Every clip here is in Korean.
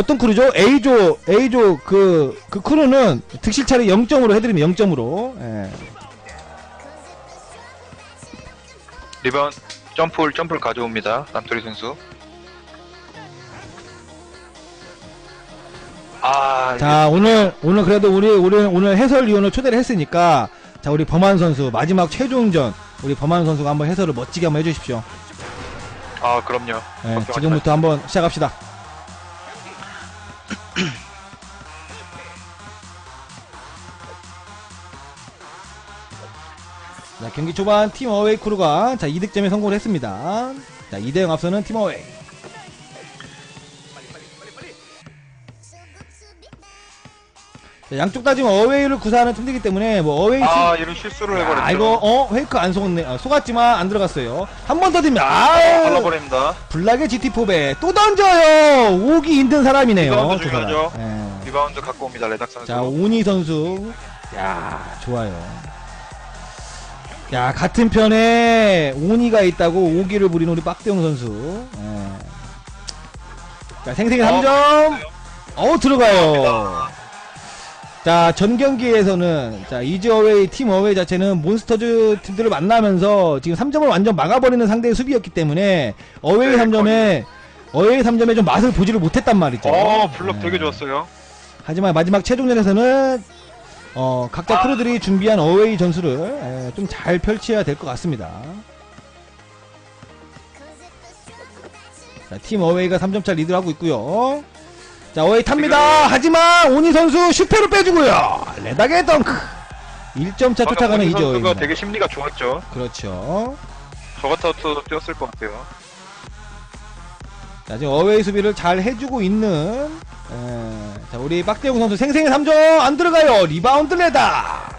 어떤 크루죠? A조, A조 그, 그 크루는 득실 차례 0점으로 해드리면 0점으로. 예. 리바운 점프를 점프를 가져옵니다. 남토리 선수. 아, 자, 오늘, 오늘 그래도 우리, 우리 오늘 해설위원을 초대를 했으니까, 자, 우리 범한 선수, 마지막 최종전, 우리 범한 선수가 한번 해설을 멋지게 한번 해주십시오. 아 그럼요. 예, 걱정하지 지금부터 한번 시작합시다. 자, 경기 초반 팀 어웨이 크루가 자, 2득점에 성공을 했습니다. 자, 2대0 앞서는 팀 어웨이. 자, 양쪽 다 지금 어웨이를 구사하는 팀이기 때문에 뭐 어웨이 아 이런 실수를 해버렸죠. 아, 이거 어 페이크 안 속았네. 아, 속았지만 안 들어갔어요. 한 번더 들면 아, 발라버립니다. 블락의 GT 포배 또 던져요. 오기 힘든 사람이네요. 리바운드 저 사람. 중요하죠. 예. 리바운드 갖고 옵니다. 레닥 선수. 자 오니 선수, 야 좋아요. 야 같은 편에 오니가 있다고 오기를 부리는 우리 빡대용 선수. 예. 자 생생히 3점. 어 들어가요. 자, 전 경기에서는 자, 이즈 어웨이 팀 어웨이 자체는 몬스터즈 팀들을 만나면서 지금 3점을 완전 막아버리는 상대의 수비였기 때문에 어웨이 네, 3점에 어웨이 3점에 좀 맛을 보지를 못했단 말이죠. 어 블록 네. 되게 좋았어요. 하지만 마지막 최종전에서는 어, 각자 아. 크루들이 준비한 어웨이 전술을 좀 잘 펼쳐야 될 것 같습니다. 자, 팀 어웨이가 3점차 리드를 하고 있고요. 자, 어웨이 탑니다. 하지만 오니 선수 슈페로 빼주고요. 레닥의 덩크. 1점차 쫓아가는 이죠. 선수가 되게 심리가 좋았죠. 그렇죠. 저 같아도 뛰었을 것 같아요. 자, 지금 어웨이 수비를 잘 해주고 있는 에, 자, 우리 빡대용 선수 생생히 3점 안 들어가요. 리바운드 레다.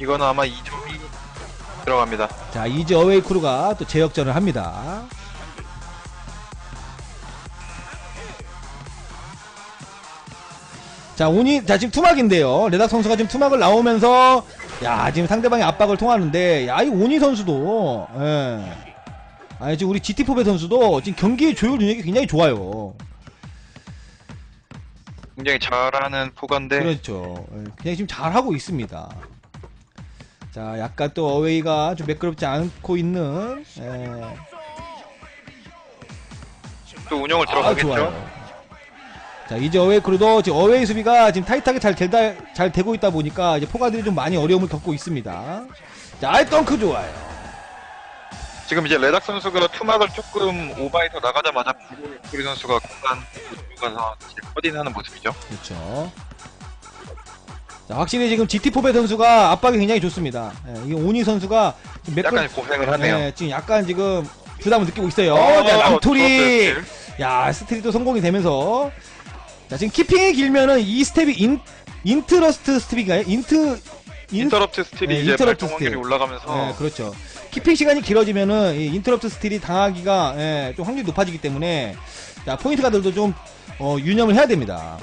이거는 아마 2점이 들어갑니다. 자, 이즈 어웨이 크루가 또 재역전을 합니다. 자, 오니, 자, 지금 투막인데요. 레닥 선수가 지금 투막을 나오면서, 야, 지금 상대방의 압박을 통하는데, 야, 이 오니 선수도, 예. 아, 지금 우리 GT4배 선수도 지금 경기 조율 능력이 굉장히 좋아요. 굉장히 잘하는 포가인데 그렇죠. 예, 그냥 지금 잘하고 있습니다. 자, 약간 또 어웨이가 좀 매끄럽지 않고 있는, 예. 또 운영을 들어가겠죠. 아, 좋아요. 자, 이제 어웨이 크루도 지금 어웨이 수비가 지금 타이트하게 잘, 되다, 잘 되고 있다 보니까 이제 포가들이 좀 많이 어려움을 겪고 있습니다. 자, 아이 덩크 좋아요. 지금 이제 레닥 선수가 투막을 조금 오바해서 나가자마자 우리 선수가 공간 들어가서 다시 커딩하는 모습이죠. 그렇죠. 자, 확실히 지금 GT4배 선수가 압박이 굉장히 좋습니다. 예, 이게 오니 선수가 지금 몇 약간 고생을 하네요. 예, 지금 약간 지금 부담을 느끼고 있어요. 어, 자, 남토리. 좋았어요, 스틸. 야, 스틸도 성공이 되면서. 자, 지금 키핑이 길면은 이 스텝이 인, 인트러스트 스텝인가요? 인트, 인, 인터럽트 스틸이 네, 이제 인터럽트 발동 확률이 스틸. 올라가면서 예, 그렇죠. 키핑 시간이 길어지면은 이 인터럽트 스틸이 당하기가 예, 좀 확률이 높아지기 때문에 자, 포인트 가들도 좀 어, 유념을 해야 됩니다.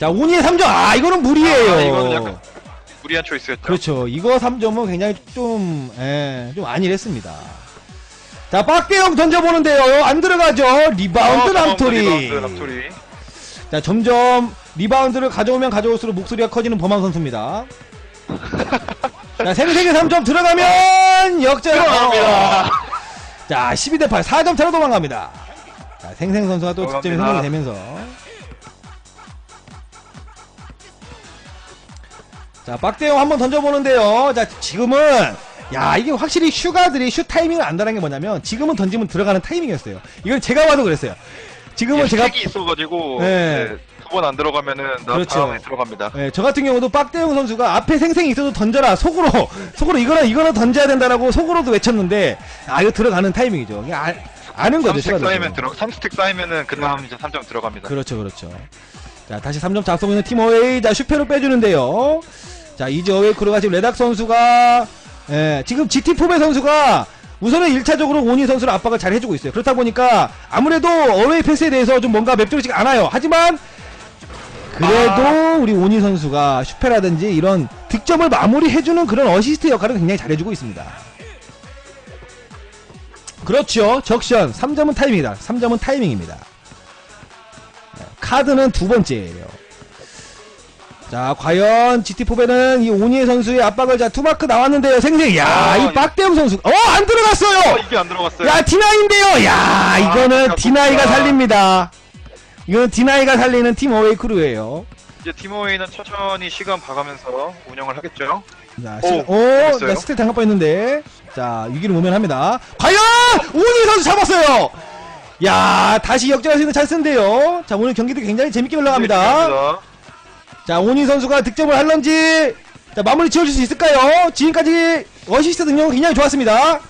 자, 오니의 3점. 아, 이거는 무리예요. 아, 이거는 약간 무리한 초이스였죠. 그렇죠. 이거 3점은 굉장히 좀, 예, 좀 안일했습니다. 자, 빡대형 던져보는데요. 안 들어가죠. 리바운드 어, 남토리. 리바운드 남토리. 자, 점점 리바운드를 가져오면 가져올수록 목소리가 커지는 범한 선수입니다. 자, 생생히 3점 들어가면 역전! 들어갑니다. 자, 12대 8, 4점 차로 도망갑니다. 자, 생생 선수가 또 도망갑니다. 성공이 되면서. 자, 빡대용 한번 던져보는데요. 자, 지금은, 야, 이게 확실히 슈가들이 슛 타이밍을 안다는 게 뭐냐면, 지금은 던지면 들어가는 타이밍이었어요. 이건 제가 봐도 그랬어요. 지금은 제가 이 있어가지고 네. 두 번 안 들어가면은 나 그렇죠. 다음에 들어갑니다. 네, 저 같은 경우도 빡대용 선수가 앞에 생생히 있어도 던져라 속으로 속으로 이거는 이거는 던져야 된다라고 속으로도 외쳤는데 아 이거 들어가는 타이밍이죠. 이게 아, 아는 거죠. 3스틱 슈가들도. 쌓이면 들어 3스틱 쌓이면은 그 다음 이제 3점 들어갑니다. 그렇죠, 그렇죠. 자 다시 3점 잡고 있는 팀 어웨이 자 슈페로 빼주는데요. 자 이제 어웨이 크루가 지금 레닥 선수가 예, 지금 GT 포베 선수가 우선은 1차적으로 오니 선수를 압박을 잘 해주고 있어요. 그렇다 보니까 아무래도 어웨이 패스에 대해서 좀 뭔가 맵조리지가 않아요. 하지만 그래도 우리 오니 선수가 슈페라든지 이런 득점을 마무리해주는 그런 어시스트 역할을 굉장히 잘해주고 있습니다. 그렇죠. 적션. 3점은 타이밍이다. 3점은 타이밍입니다. 네, 카드는 두 번째예요. 자, 과연 GT4배는 이 오니에 선수의 압박을 자 투마크 나왔는데요. 생생. 야, 아, 이 빡대영 선수. 어, 안 들어갔어요. 어, 이게 안 들어갔어요. 야, 디나이인데요. 야, 이거는 아, 디나이가 진짜 살립니다. 이거는 디나이가 살리는 팀 어웨이 크루예요. 이제 팀어웨이는 천천히 시간 봐가면서 운영을 하겠죠. 자, 오, 시, 오, 됐어요? 나 스틸 당할 뻔했는데. 자, 위기를 모면합니다. 과연 오니 선수 잡았어요. 야, 다시 역전할 수 있는 찬스인데요. 자, 오늘 경기도 굉장히 재밌게 흘러갑니다. 네. 자, 오니 선수가 득점을 할런지, 자, 마무리 지어줄 수 있을까요? 지금까지 어시스트 능력은 굉장히 좋았습니다.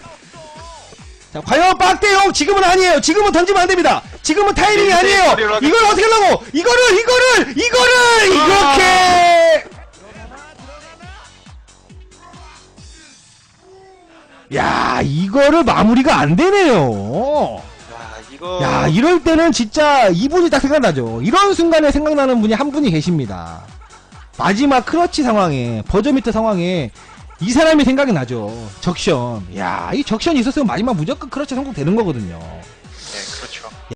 자, 과연 빡대용 지금은 아니에요. 지금은 던지면 안 됩니다. 지금은 타이밍이 네, 아니에요. 네, 하겠죠. 이걸 어떻게 하려고? 이거를, 이거를, 이거를, 아. 이렇게! 야, 이거를 마무리가 안 되네요. 야, 이거. 야, 이럴 때는 진짜 이분이 딱 생각나죠. 이런 순간에 생각나는 분이 한 분이 계십니다. 마지막 크러치 상황에, 버저미터 상황에 이 사람이 생각이 나죠. 적션. 야, 이 적션이 있었으면 마지막 무조건 크러치 성공되는 거거든요.